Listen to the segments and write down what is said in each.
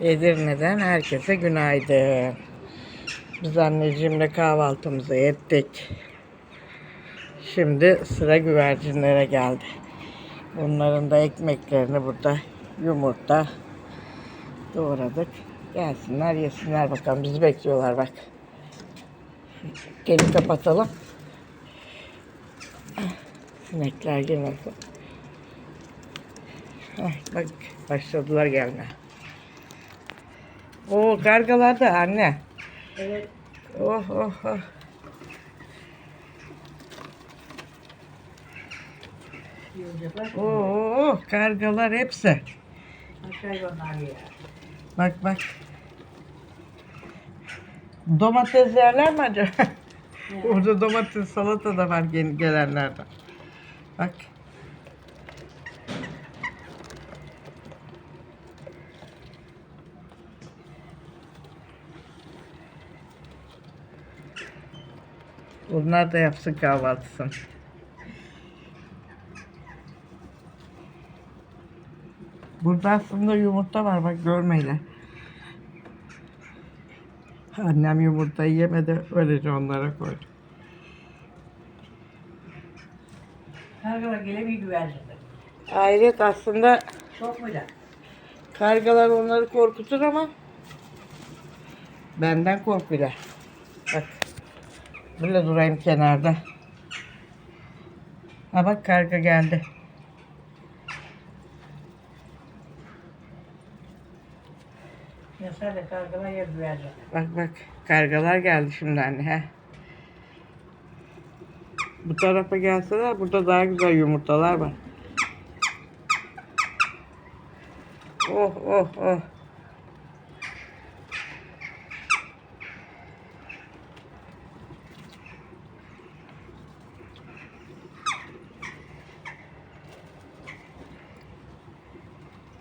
Edirne'den herkese günaydın. Biz anneciğimle kahvaltımızı ettik. Şimdi sıra güvercinlere geldi. Bunların da ekmeklerini burada yumurta doğradık. Gelsinler yesinler bakalım. Bizi bekliyorlar bak. Gelin kapatalım. Sinekler girmesin. Heh, bak başladılar gelmeye. Oo kargalar da anne. Evet. Oh oh oh. Oo oh, kargalar hepsi. Hayvanlar ya. Bak bak. Domates yerler mi acaba? Orada domates salata da var gel- gelenlerden. Bak. Bunlar da yapsın kahvaltısını. Burada aslında yumurta var bak görmeyle. Annem yumurtayı yemedi öylece onlara koydu. Kargalar gelemiyor güvercinler. Hayret aslında Çok mu da? kargalar onları korkutur ama benden korkuyorlar. Böyle durayım kenarda. Ha bak karga geldi. De kargalar ya güvercinler. Bak bak kargalar geldi şimdi anne he. Bu tarafa gelseler burada daha güzel yumurtalar var. Oh oh oh.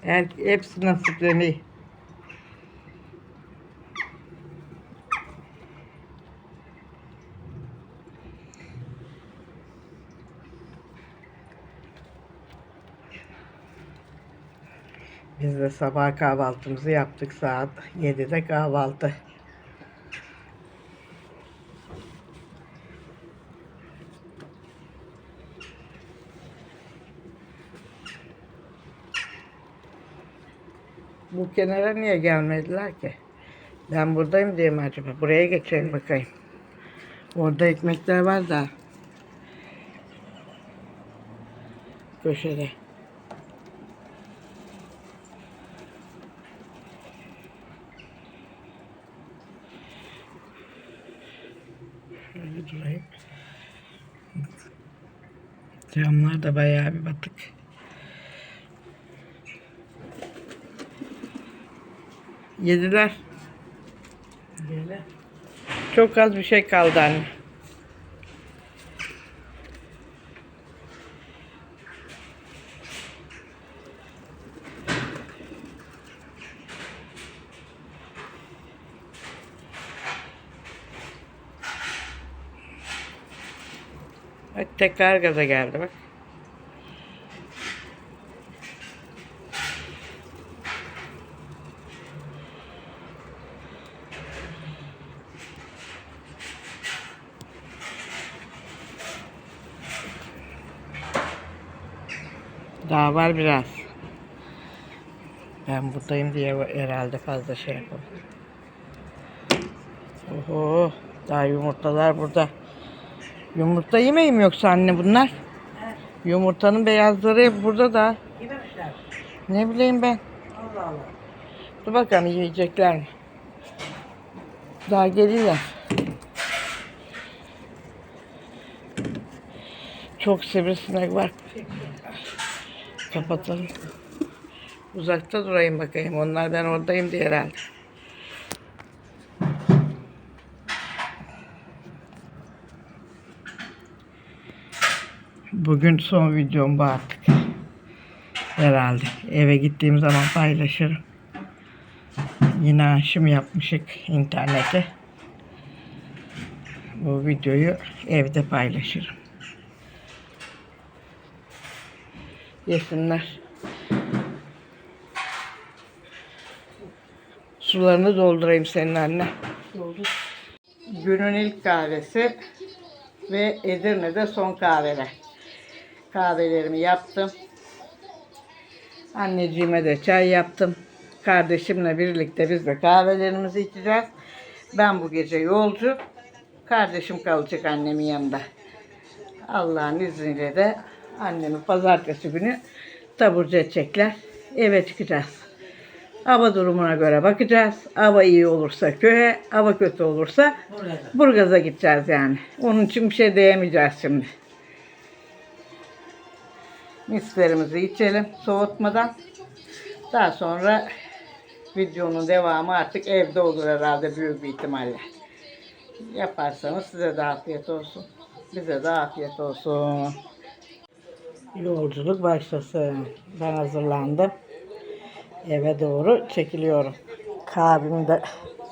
Her, hepsi nasipleniyor. Biz de sabah kahvaltımızı yaptık saat 7'de kahvaltı. Bu kenara niye gelmediler ki? Ben buradayım diye mi acaba? Buraya geçelim bakayım. Orada ekmekler var da. Köşede. Şöyle durayım. Camlar da bayağı bir batık. Yediler. Böyle. Çok az bir şey kaldı anne. Bak tekrar gaza geldi bak. Daha var biraz. Ben buradayım diye herhalde fazla şey yapalım. Oho, daha yumurtalar burada. Yumurta yemeyim yoksa anne bunlar? Evet. Yumurtanın beyazları hep burada da. Yememişler. Ne bileyim ben. Allah Allah. Dur bakalım yiyecekler mi? Daha geliyorlar. Çok sivrisinek var. Kapatalım. Uzakta durayım bakayım. Onlar ben oradayım diye herhalde. Bugün son videom bu artık. Herhalde. Eve gittiğim zaman paylaşırım. Yine aşım yapmışık internete. Bu videoyu evde paylaşırım. Yesinler. Sularını doldurayım senin anne. Doldur. Günün ilk kahvesi ve Edirne'de son kahveler. Kahvelerimi yaptım. Anneciğime de çay yaptım. Kardeşimle birlikte biz de kahvelerimizi içeceğiz. Ben bu gece yolcu. Kardeşim kalacak annemin yanında. Allah'ın izniyle de annemi pazartesi günü taburcu edecekler. Eve çıkacağız. Hava durumuna göre bakacağız. Hava iyi olursa köye, hava kötü olursa Burada. Burgaz'a gideceğiz yani. Onun için bir şey diyemeyeceğiz şimdi. Mislerimizi içelim soğutmadan. Daha sonra videonun devamı artık evde olur herhalde büyük bir ihtimalle. Yaparsanız size de afiyet olsun. Bize de afiyet olsun. Yolculuk başlasın. Ben hazırlandım. Eve doğru çekiliyorum. Kahvemin de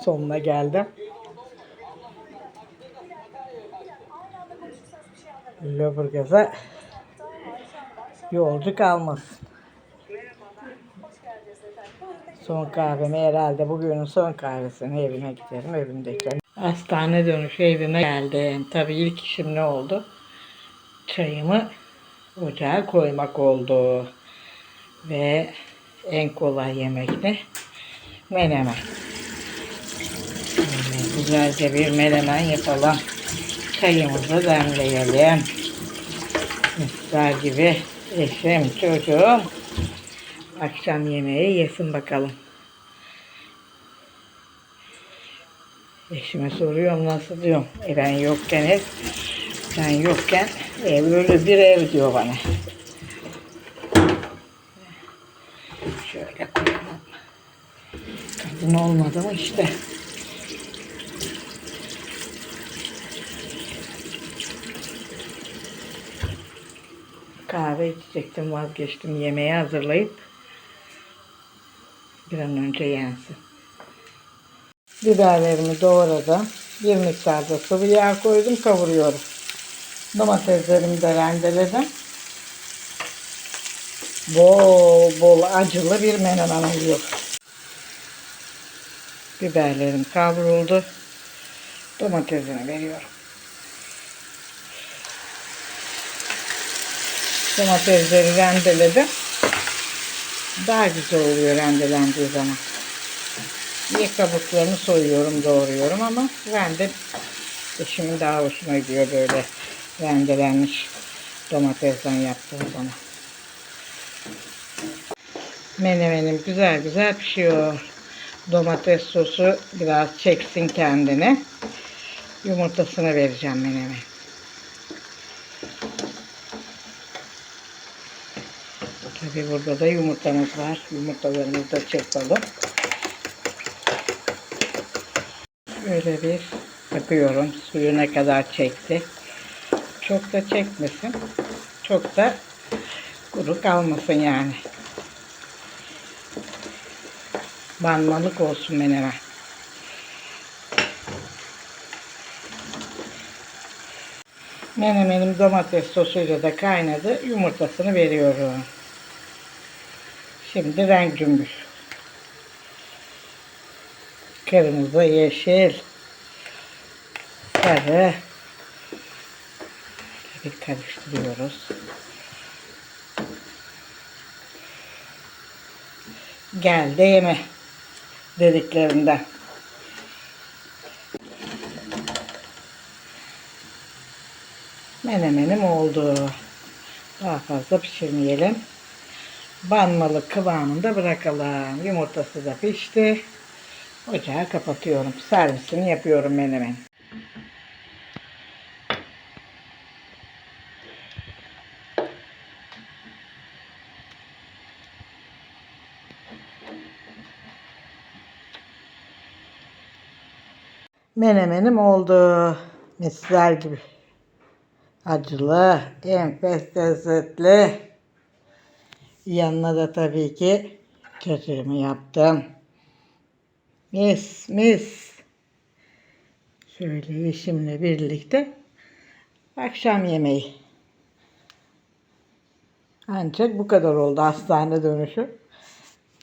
sonuna geldim. Lüleburgaz'a yolcu kalmasın. Son kahvemi herhalde bugünün son kahvesini evime giderim evimdeyken. Hastane dönüşü evime geldim. Tabii ilk işim ne oldu? Çayımı ocağa koymak oldu. Ve en kolay yemek ne? Menemen. Şöyle Güzelce bir menemen yapalım. Çayımızı demleyelim. Misler gibi eşim, çocuğum akşam yemeği yesin bakalım. Eşime soruyorum nasıl diyorum. E ben yokken hep sen yokken ev öyle bir ev diyor bana. Şöyle koyalım. Kadın olmadı mı işte. Kahve içecektim vazgeçtim. Yemeği hazırlayıp bir an önce yensin. Biberlerimi doğradım. Bir miktar da sıvı yağ koydum kavuruyorum. Domateslerimi de rendeledim. Bol bol acılı bir menemen oluyor. Biberlerim kavruldu. Domatesini veriyorum. Domatesleri rendeledim. Daha güzel oluyor rendelendiği zaman. Bir kabuklarını soyuyorum, doğruyorum ama rende eşimin daha hoşuna gidiyor böyle rendelenmiş domatesten yaptığım zaman. Menemenim güzel güzel pişiyor. Domates sosu biraz çeksin kendini. Yumurtasını vereceğim meneme. Tabii burada da yumurtamız var. Yumurtalarımızı da çırpalım. Böyle bir bakıyorum suyu ne kadar çekti. Çok da çekmesin. Çok da kuru kalmasın yani. Banmalık olsun menemen. Menemenim domates sosuyla da kaynadı. Yumurtasını veriyorum. Şimdi renk cümbüş. Kırmızı, yeşil, sarı. Bir karıştırıyoruz. Gel de yeme dediklerinden. Menemenim oldu. Daha fazla pişirmeyelim. Banmalık kıvamında bırakalım. Yumurtası da pişti. Ocağı kapatıyorum. Servisini yapıyorum menemen. Menemenim oldu. Misler gibi. Acılı, enfes lezzetli. Yanına da tabii ki cacığımı yaptım. Mis mis. Şöyle eşimle birlikte akşam yemeği. Ancak bu kadar oldu hastane dönüşü.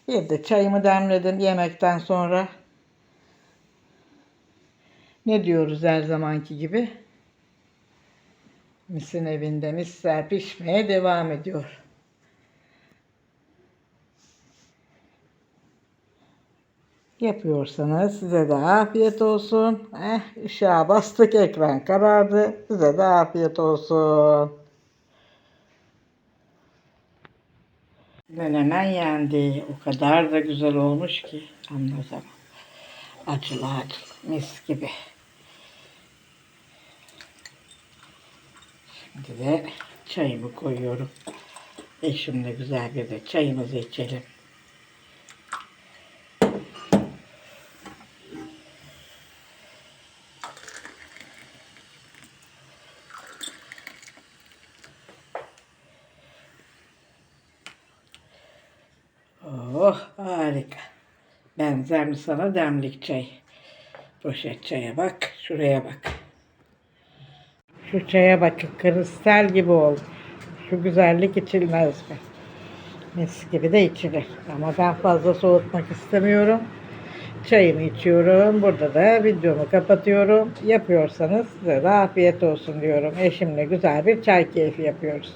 Bir de çayımı demledim yemekten sonra. Ne diyoruz her zamanki gibi? Misin evinde misler pişmeye devam ediyor. Yapıyorsanız size de afiyet olsun. Eh, ışığa bastık ekran karardı. Size de afiyet olsun. Menemen yendi. O kadar da güzel olmuş ki anlatamam. Acılı acılı mis gibi. Şimdi de çayımı koyuyorum. Eşimle güzel bir de çayımızı içelim. Oh harika. Benzer mi sana demlik çay? Poşet çaya bak. Şuraya bak. Şu çaya bakın. Kristal gibi oldu. Şu güzellik içilmez mi? Mis gibi de içilir. Ama ben fazla soğutmak istemiyorum. Çayımı içiyorum. Burada da videomu kapatıyorum. Yapıyorsanız size de afiyet olsun diyorum. Eşimle güzel bir çay keyfi yapıyoruz.